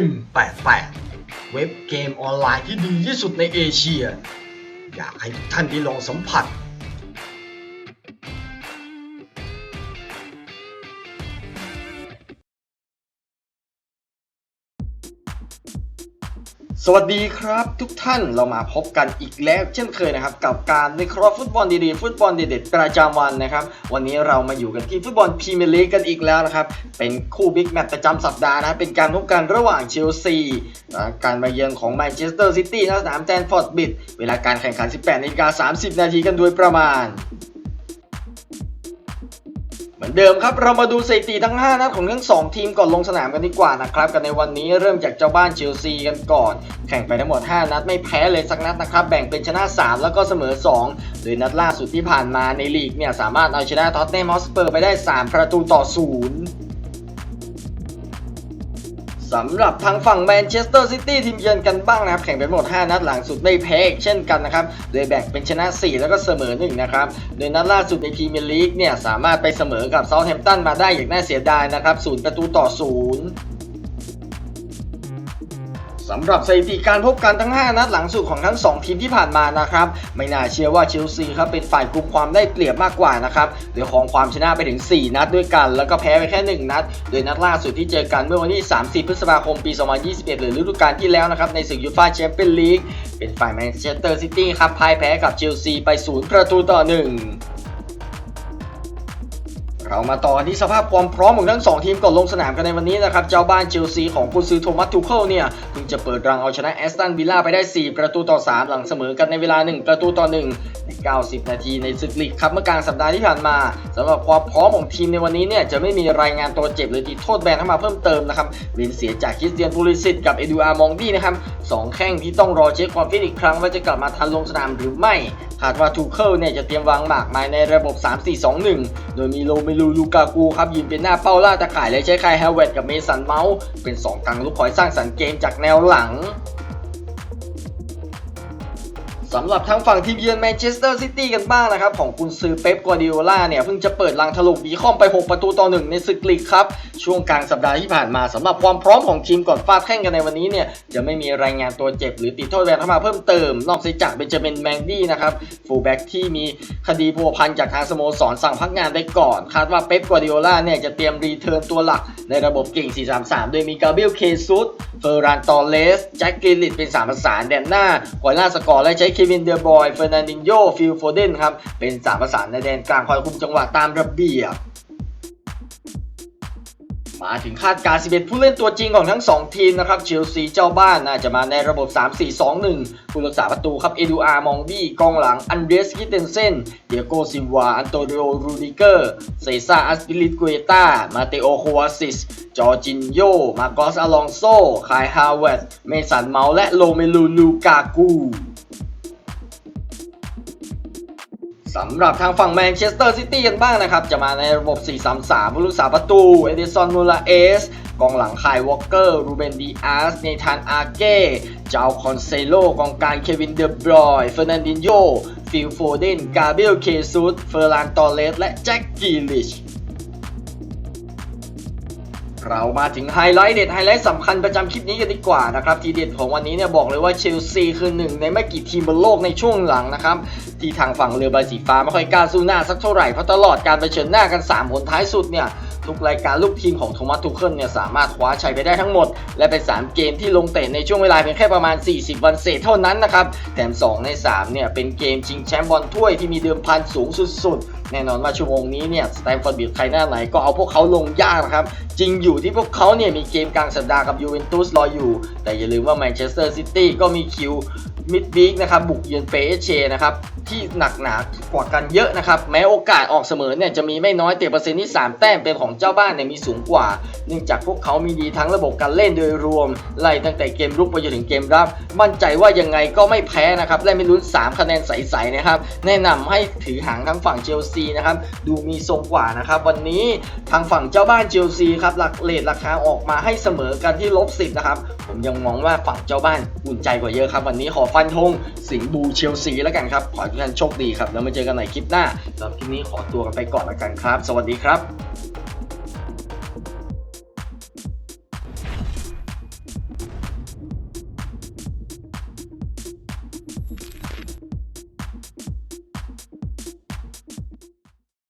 M88 เว็บเกมออนไลน์ที่ดีที่สุดในเอเชีย อยากให้ทุกท่านได้ลองสัมผัส สวัสดีครับทุกท่านเรามาพบกันอีกแล้วเช่นเคยนะครับ กับการวิเคราะห์ฟุตบอลดีๆ ฟุตบอลเด็ดๆประจำวันนะครับ วันนี้เรามาอยู่กันที่ฟุตบอลพรีเมียร์ลีกกันอีกแล้วนะครับ เป็นคู่บิ๊กแมตช์ประจำสัปดาห์นะเป็นการพบกันระหว่างเชลซีการมาเยือนของแมนเชสเตอร์ซิตี้ณสนามแตนฟอร์ดบิดเวลาการแข่งขัน 18นาฬิกา30 นาทีกันโดยประมาณ มือนเดิมครับเรามาดูสถิติทั้ง 5 นัดของทั้ง 2 ทีมก่อนลงสนามกันดีกว่านะครับ กันในวันนี้เริ่มจากเจ้าบ้านเชลซีกันก่อน แข่งไปทั้งหมด 5 นัดไม่แพ้เลยสักนัดนะครับ แบ่งเป็นชนะ 3 แล้วก็เสมอ 2 โดยนัดล่าสุดที่ผ่านมาในลีกเนี่ยสามารถเอาชนะท็อตแนมฮอสเปอร์ไปได้ 3 ประตูต่อ 0 สำหรับทางฝั่งแมนเชสเตอร์ซิตี้ทีมเยือนกันบ้างนะครับ แข่งไปหมด 5 นัดหลังสุดไม่แพ้เช่นกันนะครับโดยแบ่งเป็นชนะ 4 แล้วก็เสมอ 1 นะครับ โดยนัดล่าสุดในพรีเมียร์ลีกเนี่ยสามารถไปเสมอกับเซาท์แฮมป์ตันมาได้อย่างน่าเสียดายนะครับ 0 ประตูต่อ 0 สำหรับสถิติการพบกันทั้ง 5 นัดหลังสุดของทั้ง 2 ทีมที่ผ่านมานะครับ ไม่น่าเชื่อว่าเชลซีครับเป็นฝ่ายกลุ่มความได้เปรียบมากกว่านะครับโดยของความชนะไปถึง 4 นัดด้วยกัน แล้วก็แพ้ไปแค่ 1 นัด โดยนัดล่าสุดที่เจอกันเมื่อวันที่ 30 พฤษภาคมปี 2021 หรือฤดูกาลที่แล้วนะครับในศึกยูฟ่าแชมเปี้ยนลีกเป็นฝ่ายแมนเชสเตอร์ซิตี้ครับพ่ายแพ้กับเชลซีไป 0 ประตูต่อ 1 เรามาต่อกันที่สภาพความพร้อมของทั้ง 2 ทีมก่อนลงสนามกันในวันนี้นะครับ เจ้าบ้านเชลซีของกุนซือโทมัสทูเคิลเนี่ยเพิ่งจะเปิดรังเอาชนะแอสตันวิลล่าไปได้ 4 ประตูต่อ 3 หลังเสมอกันในเวลา 1 ประตูต่อ 1 ใน 90 นาทีในศึกลีกครับเมื่อกลางสัปดาห์ที่ผ่านมาสำหรับความพร้อมของทีมในวันนี้เนี่ยจะไม่มีรายงานตัวเจ็บหรือติดโทษแบนเข้ามาเพิ่มเติมนะครับเว้นเสียจากคริสเตียนพูลิสิตกับเอดูอาร์มองดี้นะครับสองแข้งที่ต้องรอเช็คความฟิตอีกครั้งว่าจะกลับมาทันลงสนามหรือไม่คาดว่าทูเคิลเนี่ยจะเตรียมวางหมากมาในระบบ 3-4-2-1 โดยมีโรเมลลูกากูครับยืนเป็นหน้าเป้าล่าตะข่ายและใช้คายแฮเวตกับเมสันเมาส์เป็น2กลางลูกคอยสร้างสรรค์เกมจากแนวหลัง สำหรับทางฝั่งทีมเยือนแมนเชสเตอร์ซิตี้กันบ้างนะครับ ของกุนซือเป๊ปกัวดิโอล่าเนี่ยเพิ่งจะเปิดลังถล่มบีคอมไป 6 ประตูต่อ1ในศึกลีกครับ ช่วงกลางสัปดาห์ที่ผ่านมาสำหรับความพร้อมของทีมก่อนฟาดแข่งกันในวันนี้เนี่ยจะไม่มีรายงานตัวเจ็บหรือติดโทษแบนเข้ามาเพิ่มเติม นอกจากเบนจามินแมงดี้นะครับฟูลแบ็กที่มีคดีพัวพันจากทางสโมสรสั่งพักงานไปก่อน คาดว่าเป๊ปกัวดิโอล่าเนี่ยจะเตรียมรีเทิร์นตัวหลักในระบบเก่ง 4-3-3 โดยมีกาเบรียลเคซุสเฟอร์รานตอเลสแจ็คกริลลิตเป็นสามประสานแดนหน้าคอยหน้าสกอร์และใช้เควินเดอบอยเฟอร์นันดินโยฟิลโฟเดนครับเป็นสามประสานในแดนกลางคอยคุมจังหวะตามระเบียบมาถึงคาดการ 11 ผู้เล่นตัวจริงของทั้ง 2 ทีมนะครับ เชลซีเจ้าบ้านน่าจะมาในระบบ 3-4-2-1 ผู้รักษาประตูครับ เอดูอาร์มองบี้กองหลัง อันเดรสกิเตนเซน เดียโกซินวา อันโตนิโอ รูดิเกอร์ เซซ่า อัสปิลิตกุเอตามาเตโอ โควาซิส จอร์จินโย มาโกสอลองโซ คาย ฮาวเวตเมสัน เมาและโลเมลู ลูกากู สำหรับทางฝั่งแมนเชสเตอร์ซิตี้กันบ้างนะครับ จะมาในระบบ 4-3-3 ผู้รักษาประตู เอดิสันมูลาเอส กองหลังคายวอลเกอร์ รูเบนดีอาส เนธานอาเก้ เจ้าคอนเซโล กองกลางเควินเดอบรอยเฟอร์นันดินโย ฟิลโฟเดน กาเบรียล เคซุส เฟอร์ลานตอเลส และแจ็คกีลิช เรามาถึงไฮไลท์เด็ดไฮไลท์สำคัญประจำคลิปนี้กันดีกว่านะครับทีเด็ดของวันนี้เนี่ยบอกเลยว่าเชลซีคือหนึ่งในไม่กี่ทีมบนโลกในช่วงหลังนะครับที่ทางฝั่งเรือใบสีฟ้าไม่ค่อยกล้าสู้หน้าสักเท่าไหร่เพราะตลอดการไปเชิญหน้ากัน3คนท้ายสุดเนี่ยทุกรายการลูกทีมของโทมัสทูเคิลเนี่ยสามารถคว้าชัยไปได้ทั้งหมด และเป็น 3 เกมที่ลงเตะในช่วงเวลาเพียงแค่ประมาณ 40 วันเศษเท่านั้นนะครับแถม 2 ใน 3 เนี่ยเป็นเกมชิงแชมป์บอลถ้วยที่มีเดิมพันสูงสุด แน่นอนว่าชั่วโมงนี้เนี่ยสแตมฟอร์ดบิดใครหน้าไหนก็เอาพวกเขาลงยากนะครับ จริงอยู่ที่พวกเขาเนี่ยมีเกมกลางสัปดาห์กับยูเวนตุสรออยู่ แต่อย่าลืมว่าแมนเชสเตอร์ซิตี้ก็มีคิว มิดวีคนะครับบุกเยือนเปเชนะครับที่หนักหนากว่ากันเยอะนะครับ แม้โอกาสออกเสมอเนี่ยจะมีไม่น้อยแต่เปอร์เซ็นต์ที่ 3 แต้มเป็นของเจ้าบ้านเนี่ยมีสูงกว่า เนื่องจากพวกเขามีดีทั้งระบบการเล่นโดยรวม ไล่ตั้งแต่เกมรุกไปจนถึงเกมรับ มั่นใจว่ายังไงก็ไม่แพ้นะครับและไม่ลุ้น 3 คะแนนใสๆนะครับแนะนำให้ถือหางทางฝั่งเชลซีนะครับดูมีทรงกว่านะครับวันนี้ทางฝั่งเจ้าบ้านเชลซีครับหลักเลทราคาออกมาให้เสมอกันที่ลบสิบนะครับผมยังมองว่าฝั่งเจ้าบ้านอุ่นใจกว่าเยอะครับวันนี้ขอฟันธงสิงห์บูเชลซีแล้วกันครับขอให้ทุกท่านโชคดีครับแล้วมาเจอกันใหม่คลิปหน้าสำหรับคลิปนี้ขอตัวกันไปก่อนแล้วกันครับ สวัสดีครับ